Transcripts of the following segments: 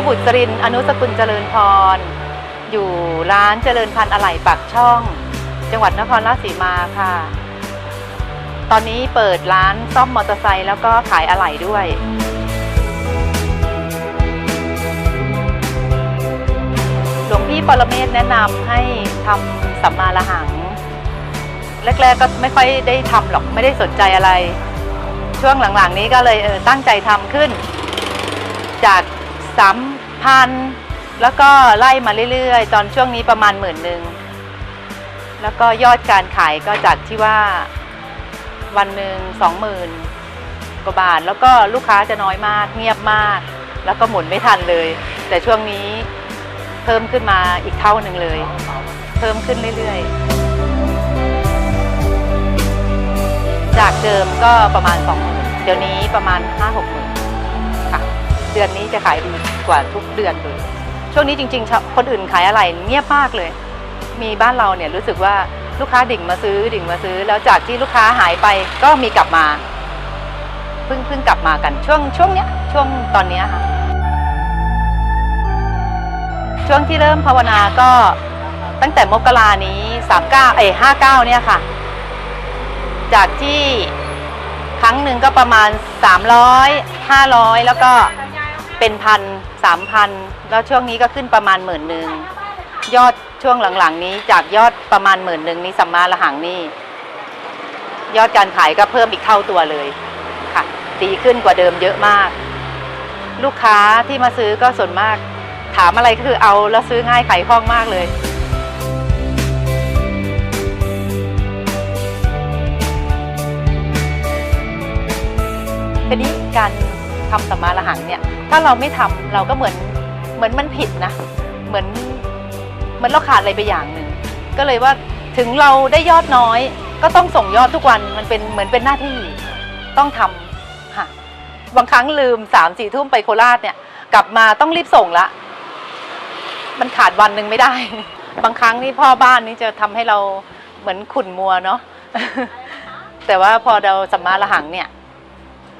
อบุตริน อนุสกุลเจริญพร อยู่ร้านเจริญพันธุ์อะไหล่ปากช่อง จังหวัดนครราชสีมาค่ะ ตอนนี้เปิดร้านซ่อมมอเตอร์ไซค์แล้วก็ขายอะไหล่ด้วยหลวงพี่ปรเมศแนะนำให้ทำสัมมาละหัง แรกๆก็ไม่ค่อยได้ทำหรอกไม่ได้สนใจอะไร ช่วงหลังๆนี้ก็เลยเออตั้งใจทำขึ้น จาก สามพันแล้วก็ไล่มาเรื่อยๆ ตอนช่วงนี้ประมาณหมื่นหนึ่งแล้วก็ยอดการขายก็จากที่ว่าวันหนึ่งสองหมื่นกว่าบาท แล้วก็ลูกค้าจะน้อยมากเงียบมาก แล้วก็หมุนไม่ทันเลย แต่ช่วงนี้เพิ่มขึ้นมาอีกเท่าหนึ่งเลย เพิ่มขึ้นเรื่อยๆ จากเดิมก็ประมาณ2 0 0 0 0เดี๋ยวนี้ประมาณ5 6 0 0 0 0ค่ะ เดือนนี้จะขายดีกว่าทุกเดือนเลย ช่วงนี้จริงๆ คนอื่นขายอะไรเงียบมากเลย มีบ้านเราเนี่ยรู้สึกว่าลูกค้าดิ่งมาซื้อดิ่งมาซื้อ แล้วจากที่ลูกค้าหายไปก็มีกลับมาเพิ่งเพิ่งกลับมากันช่วงช่วงเนี้ยช่วงตอนเนี้ยค่ะช่วงที่เริ่มภาวนาก็ตั้งแต่มกรานี้ 39 เอ้59 เนี่ยค่ะ จากที่ครั้งหนึ่งก็ประมาณ 300 500 แล้วก็ เป็นพันสามพันแล้วช่วงนี้ก็ขึ้นประมาณหมื่นหนึ่งยอดช่วงหลังๆ นี้จากยอดประมาณหมื่นหนึ่งนี้สัมมาละหังนี่ยอดการขายก็เพิ่มอีกเท่าตัวเลยค่ะดีขึ้นกว่าเดิมเยอะมาก ลูกค้าที่มาซื้อก็ส่วนมาก ถามอะไรก็คือเอาแล้วซื้อง่ายขายคล่องมากเลยทีนี้การ ทำสัมมาละหังเนี่ยถ้าเราไม่ทำเราก็เหมือนเหมือนมันผิดนะเหมือนเหมือนเราขาดอะไรไปอย่างหนึ่งก็เลยว่าถึงเราได้ยอดน้อย ก็ต้องส่งยอดทุกวันมันเป็นเหมือนเป็นหน้าที่ต้องทำค่ะบางครั้งลืมสามสี่ทุ่มไปโคราชเนี่ย กลับมาต้องรีบส่งละ มันขาดวันหนึ่งไม่ได้ บางครั้งนี่พ่อบ้านนี่จะทำให้เราเหมือนขุ่นมัวเนาะแต่ว่าพอเราสัมมาละหังเนี่ย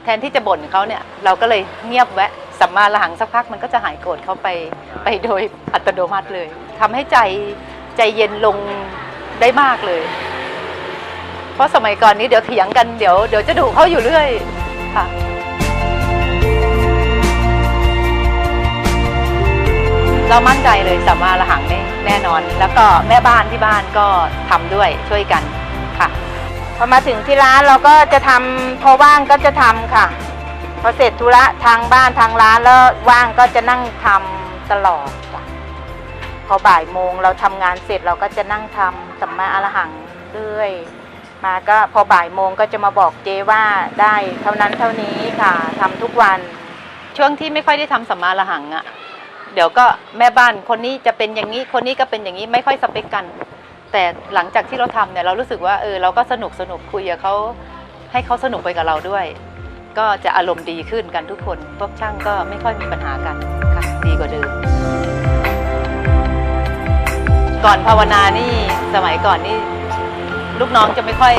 แทนที่จะบ่นเขาเนี่ยเราก็เลยเงียบแวะสัมมาละหังสักพักมันก็จะหายโกรธเขาไปไปโดยอัตโนมัติเลยทำให้ใจใจเย็นลงได้มากเลย เพราะสมัยก่อนนี้เดี๋ยวเถียงกันเดี๋ยวเดี๋ยวจะดุเขาอยู่เรื่อยค่ะเรามั่นใจเลยสัมมาละหังนี่แน่นอน แล้วก็แม่บ้านที่บ้านก็ทำด้วยช่วยกันค่ะ พอมาถึงที่ร้านเราก็จะทำพอว่างก็จะทำค่ะ พอเสร็จธุระทางบ้านทางร้านแล้วว่างก็จะนั่งทำตลอดจ้ะพอบ่ายโมงเราทำงานเสร็จเราก็จะนั่งทำสัมมาอรหังเรื่อยมาก็พอบ่ายโมงก็จะมาบอกเจว่าได้เท่านั้นเท่านี้ค่ะทำทุกวันช่วงที่ไม่ค่อยได้ทำสัมมาละหังอะ่ะ เดี๋ยวก็แม่บ้านคนนี้จะเป็นอย่างนี้คนนี้ก็เป็นอย่างนี้ไม่ค่อยสเปคกัน แต่หลังจากที่เราทำเนี่ยเรารู้สึกว่าเออเราก็สนุกสนุกคุยกับเขาให้เขาสนุกไปกับเราด้วย ก็จะอารมณ์ดีขึ้นกันทุกคน พวกช่างก็ไม่ค่อยมีปัญหากันค่ะดีกว่าเดิม ก่อนภาวนานี่สมัยก่อนนี่ลูกน้องจะไม่ค่อย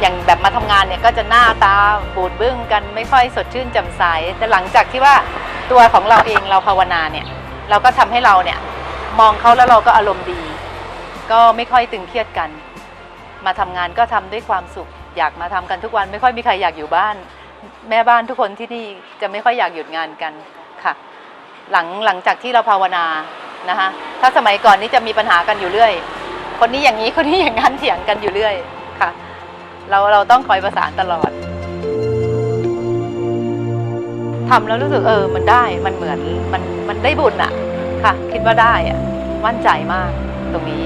อย่างแบบมาทำงานเนี่ยก็จะหน้าตาบูดบึ้งกันไม่ค่อยสดชื่นแจ่มใสแต่หลังจากที่ว่าตัวของเราเองเราภาวนาเนี่ย เราก็ทำให้เราเนี่ย มองเขาแล้วเราก็อารมณ์ดี ก็ไม่ค่อยตึงเครียดกัน มาทำงานก็ทำด้วยความสุข อยากมาทำกันทุกวันไม่ค่อยมีใครอยากอยู่บ้าน แม่บ้านทุกคนที่นี่จะไม่ค่อยอยากหยุดงานกันค่ะ หลังหลังจากที่เราภาวนานะคะถ้าสมัยก่อนนี่จะมีปัญหากันอยู่เรื่อย คนนี้อย่างนี้คนนี้อย่างนั้นเถียงกันอยู่เรื่อยค่ะ เราเราต้องคอยประสานตลอด ทำแล้วรู้สึกเออ มันได้ มันเหมือน มัน มันได้บุญอะ ค่ะ คิดว่าได้อะมั่นใจมากตรงนี้